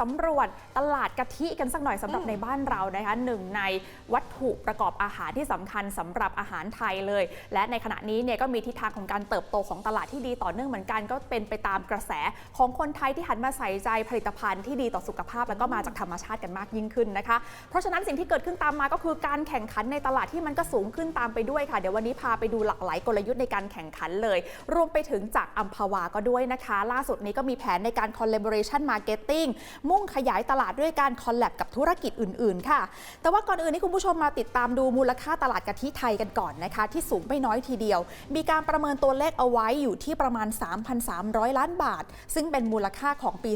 สำรวจตลาดกะทิกันสักหน่อยสำหรับในบ้านเรานะคะหนึ่งในวัตถุประกอบอาหารที่สำคัญสำหรับอาหารไทยเลย และในขณะนี้เนี่ยก็มีทิศทางของการเติบโตของตลาดที่ดีต่อเนื่องเหมือนกัน ก็เป็นไปตามกระแสของคนไทยที่หันมาใส่ใจผลิตภัณฑ์ที่ดีต่อสุขภาพ แล้วก็มาจากธรรมชาติกันมากยิ่งขึ้นนะคะ เพราะฉะนั้นสิ่งที่เกิดขึ้นตามมาก็คือการแข่งขันในตลาดที่มันก็สูงขึ้นตามไปด้วยค่ะเดี๋ยววันนี้พาไปดูหลากหลายกลยุทธ์ในการแข่งขันเลย รวมไปถึงจากอัมพวาก็ด้วยนะคะ ล่าสุดนี้ก็มีแผนในการ collaboration marketing มุ่งขยายตลาดด้วยการคอลแลบกับธุรกิจอื่น ๆ ค่ะ แต่ว่าก่อนอื่นนี่คุณผู้ชมมาติดตามดูมูลค่าตลาดกะทิไทยกันก่อนนะคะ ที่สูงไม่น้อยทีเดียว มีการประเมินตัวเลขเอาไว้อยู่ที่ประมาณ 3,300 ล้านบาท ซึ่งเป็นมูลค่าของปี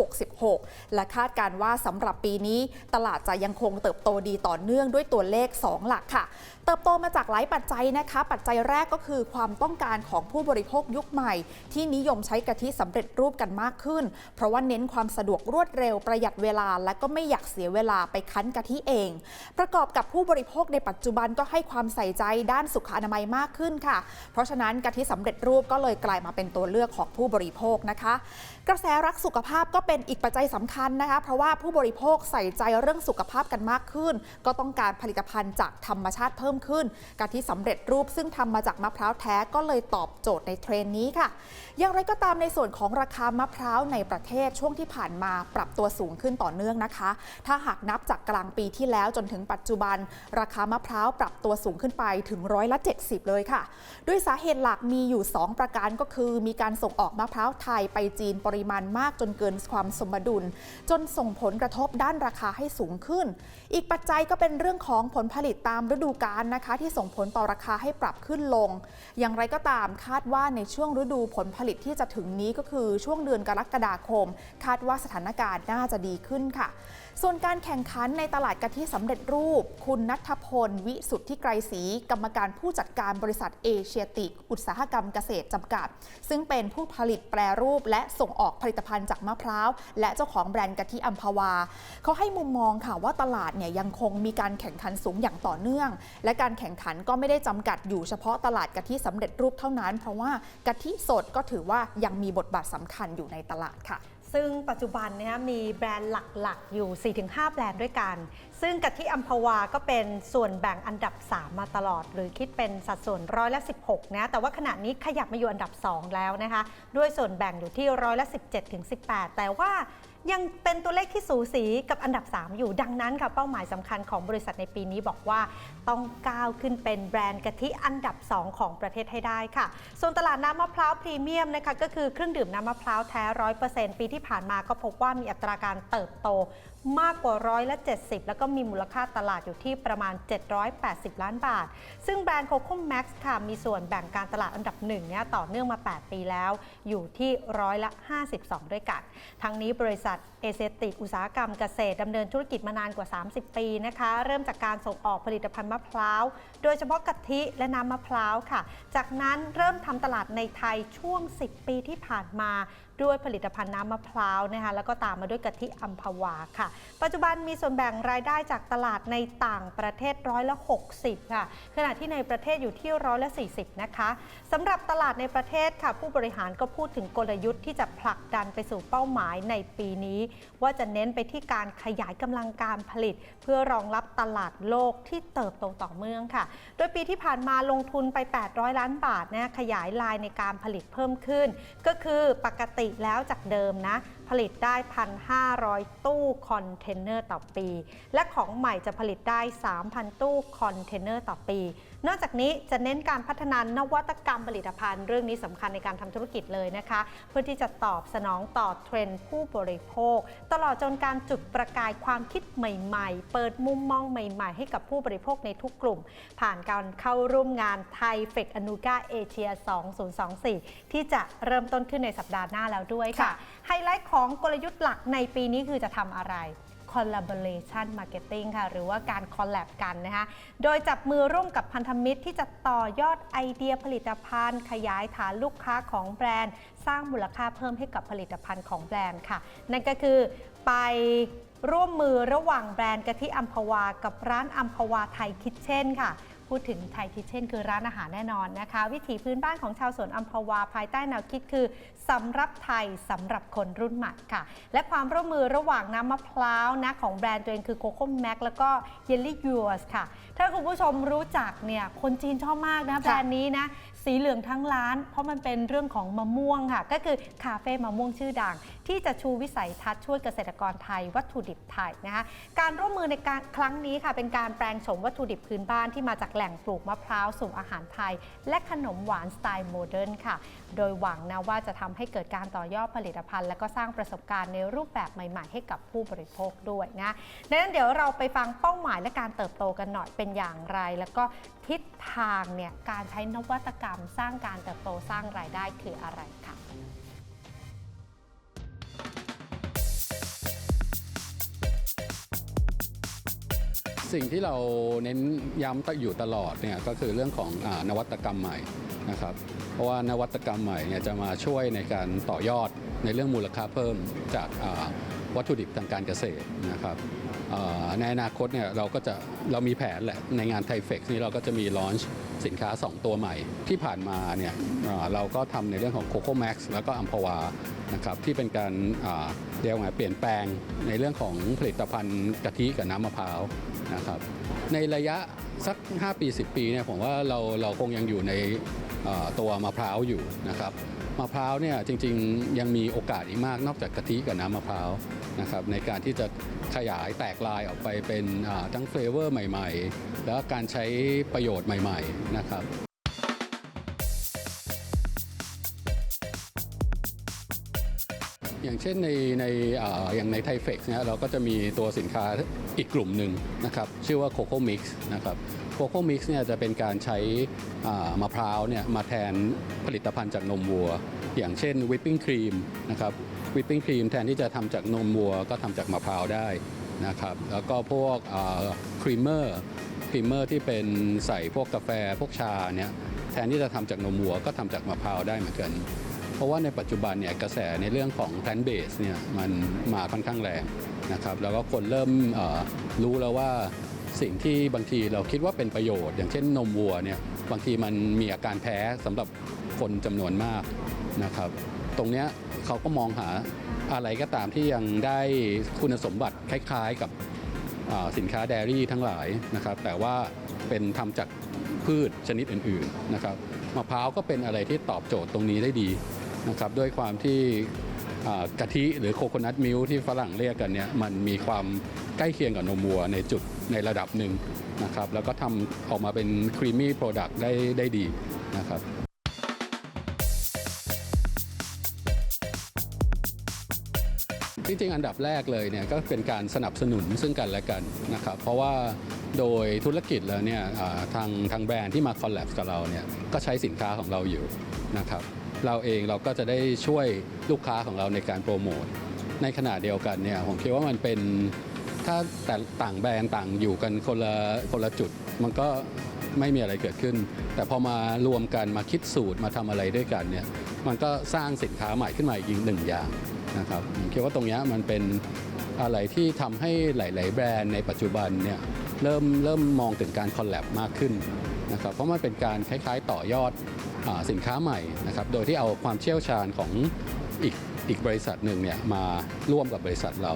2566 และคาดการว่าสำหรับปีนี้ตลาดจะยังคงเติบโตดีต่อเนื่องด้วยตัวเลข 2 หลักค่ะ เติบโตมาจากหลายปัจจัยนะคะ ปัจจัยแรกก็คือความต้องการของผู้บริโภคยุคใหม่ ที่นิยมใช้กะทิสำเร็จรูปกันมากขึ้น เพราะว่าเน้นความสะดวกรวดเร็วประหยัดเวลา และก็ไม่อยากเสียเวลาไปคั้นกะทิเอง ประกอบกับผู้บริโภคในปัจจุบันก็ให้ความใส่ใจด้านสุขอนามัยมากขึ้นค่ะ เพราะฉะนั้นกะทิสำเร็จรูปก็เลยกลายมาเป็นตัวเลือกของผู้บริโภคนะคะกระแสรักสุขภาพก็เป็นอีกปัจจัยสำคัญนะคะ เพราะว่าผู้บริโภคใส่ใจเรื่องสุขภาพกันมากขึ้น ก็ต้องการผลิตภัณฑ์จากธรรมชาติเพิ่มขึ้นกะทิสำเร็จรูปซึ่งทำมาจากมะพร้าวแท้ก็เลยตอบโจทย์ในเทรนนี้ค่ะ อย่างไรก็ตามในส่วนของราคามะพร้าวในประเทศช่วงที่ผ่านมาปรับตัวสูงขึ้นต่อเนื่องนะคะ ถ้าหากนับจากกลางปีที่แล้วจนถึงปัจจุบัน ราคามะพร้าวปรับตัวสูงขึ้นไปถึงร้อยละ 70 เลยค่ะ ด้วยสาเหตุหลักมีอยู่ 2 ประการก็คือ มีการส่งออกมะพร้าวไทยไปจีนปริมาณมากจนเกินความสมดุล จนส่งผลกระทบด้านราคาให้สูงขึ้น อีกปัจจัยก็เป็นเรื่องของผลผลิตตามฤดูกาลนะคะ ที่ส่งผลต่อราคาให้ปรับขึ้นลง อย่างไรก็ตามคาดว่าในช่วงฤดูผลผลิตที่จะถึงนี้ก็คือช่วงเดือนกรกฎาคม คาดว่าสถานการณ์น่าจะดีขึ้นค่ะ ส่วนการแข่งขันในตลาดกะทิสำเร็จรูป คุณนัทพล วิสุทธิไกรศรีกรรมการผู้จัดการบริษัทเอเชียติก อุตสาหกรรมเกษตรจำกัด ซึ่งเป็นผู้ผลิตแปรรูปและส่งออกผลิตภัณฑ์จากมะพร้าว และเจ้าของแบรนด์กะทิอัมพวาเขาให้มุมมองค่ะว่าตลาดเนี่ยยังคงมีการแข่งขันสูงอย่างต่อเนื่อง และการแข่งขันก็ไม่ได้จำกัดอยู่เฉพาะตลาดกะทิสำเร็จรูปเท่านั้น เพราะว่ากะทิสดก็ถือว่ายังมีบทบาทสำคัญอยู่ในตลาดค่ะ ซึ่งปัจจุบันเนะมีแบรนด์หลักๆ อยู่ 4-5 แบรนด์ด้วยกัน ซึ่งกะทิอัมพวาก็เป็นส่วนแบ่งอันดับ 3 มาตลอด หรือคิดเป็นสัดส่วนร้อยละ16นะแต่ว่าขณะนี้ขยับมาอยู่อันดับ 2 แล้วนะคะ ด้วยส่วนแบ่งอยู่ที่ร้อยละ17ถึง18 แต่ว่า ยังเป็นตัวเลขที่สูสีกับอันดับ 3 อยู่ดังนั้นค่ะเป้าหมายสำคัญของบริษัทในปีนี้บอกว่าต้องก้าวขึ้นเป็นแบรนด์กะทิอันดับ 2 ของประเทศให้ได้ค่ะ ส่วนตลาดน้ำมะพร้าวพรีเมียมนะคะก็คือเครื่องดื่มน้ำมะพร้าวแท้ร้อยเปอร์เซ็นต์ปีที่ผ่านมาก็พบว่ามีอัตราการเติบโตมากกว่าร้อยละ70 แล้วก็มีมูลค่าตลาดอยู่ที่ประมาณ 780 ล้านบาท ซึ่งแบรนด์โคโค่แม็กซ์ค่ะมีส่วนแบ่งการตลาดอันดับหนึ่งเนี่ยต่อเนื่องมา 8 ปีแล้ว อยู่ที่ร้อยละ 52 ด้วยกัน ทั้งนี้บริษัทเอเซติกอุตสาหกรรมเกษตรดำเนินธุรกิจมานานกว่า 30 ปีนะคะ เริ่มจากการส่งออกผลิตภัณฑ์มะพร้าว โดยเฉพาะกะทิและน้ำมะพร้าวค่ะ จากนั้นเริ่มทำตลาดในไทยช่วง 10 ปีที่ผ่านมา ด้วยผลิตภัณฑ์น้ำมะพร้าวนะคะแล้วก็ตามมาด้วยกะทิอัมพวาค่ะ ปัจจุบันมีส่วนแบ่งรายได้จากตลาดในต่างประเทศร้อยละ 60 ค่ะ ขณะที่ในประเทศอยู่ที่ร้อยละ 40 นะคะสำหรับตลาดในประเทศค่ะ ผู้บริหารก็พูดถึงกลยุทธ์ที่จะผลักดันไปสู่เป้าหมายในปีนี้ ว่าจะเน้นไปที่การขยายกำลังการผลิต เพื่อรองรับตลาดโลกที่เติบโตต่อเนื่องค่ะ โดยปีที่ผ่านมาลงทุนไป 800 ล้านบาทนะขยายลายในการผลิตเพิ่มขึ้น ก็คือปกติแล้วจากเดิมนะ ผลิตได้ 1,500 ตู้คอนเทนเนอร์ต่อปี และของใหม่จะผลิตได้ 3,000 ตู้คอนเทนเนอร์ต่อปี นอกจากนี้จะเน้นการพัฒนานวัตกรรมผลิตภัณฑ์ เรื่องนี้สำคัญในการทำธุรกิจเลยนะคะ เพื่อที่จะตอบสนองต่อเทรนด์ผู้บริโภค ตลอดจนการจุดประกายความคิดใหม่ๆ เปิดมุมมองใหม่ ๆ ให้กับผู้บริโภคในทุกกลุ่ม ผ่านการเข้าร่วมงานไทยเฟกอนูกาเอเชีย 2024 ที่จะเริ่มต้นขึ้นในสัปดาห์หน้าแล้วด้วยค่ะค่ะไฮไลท์ของกลยุทธ์หลักในปีนี้คือจะทำอะไร collaboration marketing ค่ะ หรือว่าการ collab กันนะคะ โดยจับมือร่วมกับพันธมิตรที่จะต่อยอดไอเดียผลิตภัณฑ์ ขยายฐานลูกค้าของแบรนด์ สร้างมูลค่าเพิ่มให้กับผลิตภัณฑ์ของแบรนด์ค่ะ นั่นก็คือไปร่วมมือระหว่างแบรนด์กะทิอัมพวา กับร้านอัมพวาไทยคิทเช่นค่ะ พูดถึงไทยคิทเช่นคือร้านอาหารแน่นอนนะคะ วิถีพื้นบ้านของชาวสวนอัมพวาภายใต้แนวคิดคือสำรับไทยสำหรับคนรุ่นใหม่ค่ะ และความร่วมมือระหว่างน้ำมะพร้าวนะของแบรนด์ตัวเองคือโคโค่แม็กแล้วก็เยลลี่ยูสค่ะ ถ้าคุณผู้ชมรู้จักเนี่ยคนจีนชอบมากนะแบรนด์นี้นะ สีเหลืองทั้งร้าน เพราะมันเป็นเรื่องของมะม่วงค่ะ ก็คือคาเฟ่มะม่วงชื่อดัง ที่จะชูวิสัยทัศน์ช่วยเกษตรกรไทย วัตถุดิบไทยนะคะการร่วมมือในการครั้งนี้ค่ะเป็นการแปลงโฉมวัตถุดิบพื้นบ้านที่มาจากแหล่งปลูกมะพร้าวสู่อาหารไทย และขนมหวานสไตล์โมเดิร์นค่ะ โดยหวังนะว่าจะทำให้เกิดการต่อยอดผลิตภัณฑ์ และก็สร้างประสบการณ์ในรูปแบบใหม่ ๆ ให้กับผู้บริโภคด้วยนะดังนั้นเดี๋ยวเราไปฟังเป้าหมายและการเติบโตกันหน่อยเป็นอย่างไร แล้วก็ทิศทางเนี่ยการใช้นวัตกรรม สร้างการเติบโตสร้างรายได้คืออะไรค่ะ สิ่งที่เราเน้นย้ำอยู่ตลอดเนี่ยก็คือเรื่องของอนวัตกรรมใหม่นะครับ เพราะว่านวัตกรรมใหม่เนี่ยจะมาช่วยในการต่อยอดในเรื่องมูลค่าเพิ่มจากวัตถุดิบทางการเกษตรนะครับ ในอนาคตเนี่ยเราก็จะเรามีแผนแหละในงานไทเฟกนี้เราก็จะมีลอนช์สินค้า 2 ตัวใหม่ ที่ผ่านมาเนี่ยเราก็ทำในเรื่องของโคโค่แม็กซ์แล้วก็อัมพวานะครับที่เป็นการเรียว่าเปลี่ยนแปลงในเรื่องของผลิตภัณฑ์กะทิกับน้ำมะพร้าวนะครับในระยะสัก 5 ปี 10 ปีเนี่ยผมว่าเราเราคงยังอยู่ในตัวมะพร้าวอยู่นะครับ มะพร้าวเนี่ยจริงๆ ยังมีโอกาสอีกมากนอกจากกะทิกับน้ำมะพร้าวนะครับในการที่จะขยายแตกลายออกไปเป็นทั้งเฟลเวอร์ใหม่ ๆ แล้วการใช้ประโยชน์ใหม่ ๆ นะครับ อย่างเช่นในในออย่างในไทเฟกเนี่ยเราก็จะมีตัวสินค้าอีกกลุ่มหนึ่งนะครับชื่อว่าโคโค่มิกซ์นะครับโคโค่มิกซ์เนี่ยจะเป็นการใช้มะพร้าวเนี่ยมาแทนผลิตภัณฑ์จากนมวัว อย่างเช่นวิปปิ้งครีมนะครับวิปปิ้งครีมแทนที่จะทำจากนมวัวก็ทำจากมะพร้าวได้นะครับแล้วก็พวกครีมเมอร์ครีมเมอร์ที่เป็นใส่พวกกาแฟพวกชาเนี่ยแทนที่จะทำจากนมวัวก็ทำจากมะพร้าวได้เหมือนกัน เพราะว่าในปัจจุบันเนี่ยกระแสในเรื่องของ plant base เนี่ยมันมาค่อนข้างแรงนะครับแล้วก็คนเริ่มรู้แล้วว่าสิ่งที่บางทีเราคิดว่าเป็นประโยชน์ อย่างเช่นนมวัวเนี่ยบางทีมันมีอาการแพ้สำหรับคนจำนวนมากนะครับ ตรงเนี้ยเขาก็มองหาอะไรก็ตามที่ยังได้คุณสมบัติคล้ายๆกับสินค้าเดรี่ทั้งหลายนะครับ แต่ว่าเป็นทำจากพืชชนิดอื่นๆนะครับมะพร้าวก็เป็นอะไรที่ตอบโจทย์ตรงนี้ได้ดี นะครับด้วยความที่กะทิหรือโคโคนัทมิลที่ฝรั่งเรียกกันเนี่ยมันมีความใกล้เคียงกับนมวัวในจุดในระดับหนึ่งนะครับแล้วก็ทำออกมาเป็นครีมมี่โปรดักต์ได้ได้ดีนะครับจริงๆอันดับแรกเลยเนี่ยก็เป็นการสนับสนุนซึ่งกันและกันนะครับเพราะว่าโดยธุรกิจแล้วเนี่ยทางทางแบรนด์ที่มาคอลแลบกับเราเนี่ยก็ใช้สินค้าของเราอยู่นะครับ เราเองเราก็จะได้ช่วยลูกค้าของเราในการโปรโมทในขณะเดียวกันเนี่ยผมคิดว่ามันเป็นถ้าแต่ต่างแบรนด์ต่างอยู่กันคนละคนละจุด มันก็ไม่มีอะไรเกิดขึ้น แต่พอมารวมกันมาคิดสูตรมาทำอะไรด้วยกันเนี่ยมันก็สร้างสินค้าใหม่ขึ้นมาอีกหนึ่งอย่างนะครับผมคิดว่าตรงนี้มันเป็นอะไรที่ทำให้หลาย ๆ แบรนด์ในปัจจุบันเนี่ยเริ่มเริ่มมองถึงการคอลแลบมากขึ้นนะครับเพราะมันเป็นการคล้าย ๆ ต่อยอด สินค้าใหม่นะครับโดยที่เอาความเชี่ยวชาญของอีกอีกบริษัทหนึ่งเนี่ยมาร่วมกับบริษัทเรา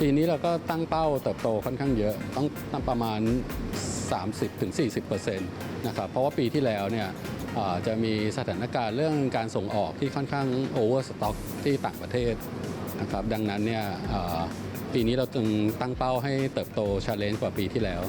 ปีนี้เราก็ตั้งเป้าเติบโตค่อนข้างเยอะต้องตั้งประมาณ 30-40%นะครับเพราะว่าปีที่แล้วเนี่ยจะมีสถานการณ์เรื่องการส่งออกที่ค่อนข้างโอเวอร์สต็อกที่ต่างประเทศนะครับดังนั้นเนี่ยปีนี้เราจึงตั้งเป้าให้เติบโตชาเลนจ์กว่าปีที่แล้ว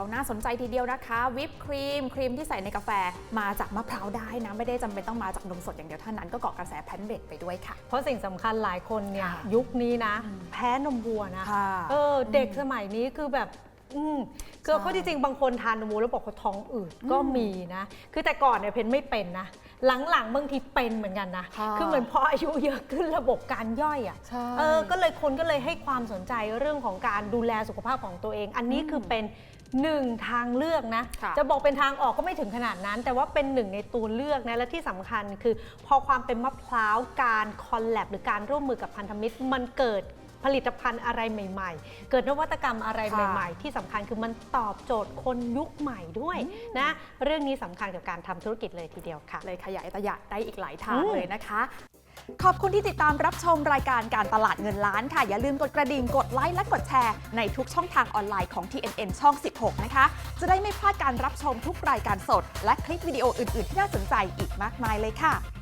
เขาน่าสนใจทีเดียวนะคะ วิปครีม ครีมที่ใส่ในกาแฟมาจากมะพร้าวได้นะไม่ได้จำเป็นต้องมาจากนมสดอย่างเดียวเท่านั้นก็เกาะกระแสแพนเบรกไปด้วยค่ะ เพราะสิ่งสำคัญหลายคนเนี่ยค่ะยุคนี้นะ แพ้นมวัวนะค่ะเออเด็กสมัยนี้คือแบบ อืมคือใช่เขาจริงๆ บางคนทานนมวัวแล้วบอกเขาท้องอืดก็มีนะ คือแต่ก่อนเนี่ยเพนไม่เป็นนะ หลังๆบางทีเป็นเหมือนกันนะ ค่ะคือเหมือนพออายุเยอะขึ้นระบบการย่อยอะใช่เออ ก็เลยคนก็เลยให้ความสนใจเรื่องของการดูแลสุขภาพของตัวเอง อันนี้คือเป็นหนึ่งทางเลือกนะ ค่ะ จะบอกเป็นทางออกก็ไม่ถึงขนาดนั้น แต่ว่าเป็นหนึ่งในตัวเลือกนะ และที่สำคัญคือพอความเป็นมะพร้าวการคอลแลบหรือการร่วมมือกับพันธมิตร มันเกิด ผลิตภัณฑ์อะไรใหม่ ๆ เกิดนวัตกรรมอะไรค่ะใหม่ ๆ ที่สำคัญคือมันตอบโจทย์คนยุคใหม่ด้วยนะเรื่องนี้สำคัญกับการทำธุรกิจเลยทีเดียวค่ะ เลยขยายตลาดได้อีกหลายทางอืมเลยนะคะขอบคุณที่ติดตามรับชมรายการการตลาดเงินล้านค่ะ อย่าลืมกดกระดิ่ง กดไลค์และกดแชร์ ในทุกช่องทางออนไลน์ของ TNN ช่อง 16 นะคะ จะได้ไม่พลาดการรับชมทุกรายการสด และคลิปวิดีโออื่น ๆ ที่น่าสนใจอีกมากมายเลยค่ะ